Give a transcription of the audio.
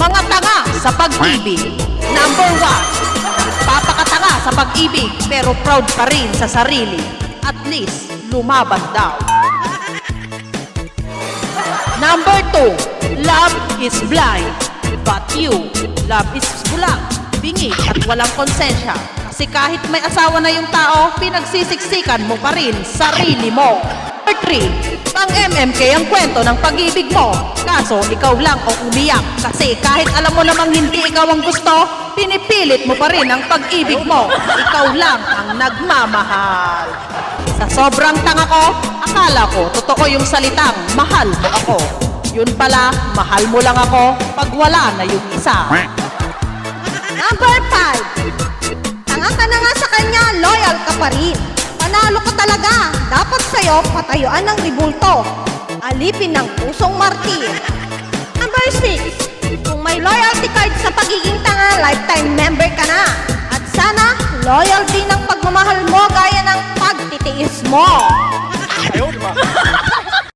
Mga tanga sa pag-ibig. Number one, papakatanga sa pag-ibig pero proud pa rin sa sarili. At least, lumaban daw. Number two, love is blind. But you, love is bulang, bingi at walang konsensya. Kasi kahit may asawa na yung tao, pinagsisiksikan mo pa rin sarili mo. Number three, pang MMK ang kwento ng pag-ibig mo. Kaso ikaw lang ang umiyak. Kasi kahit alam mo namang hindi ikaw ang gusto, pinipilit mo pa rin ang pag-ibig mo. Ikaw lang ang nagmamahal. Sa sobrang tanga ko, akala ko totoo yung salitang mahal mo ako. Yun pala, mahal mo lang ako pag wala na yung isa. Number 5. Sa'yo patayuan ng ribulto. Alipin ng pusong martir. Number 6. Kung may loyalty card sa pagiging tanga, lifetime member ka na. At sana, loyal din ang pagmamahal mo gaya ng pagtitiis mo. Ayaw, di ba?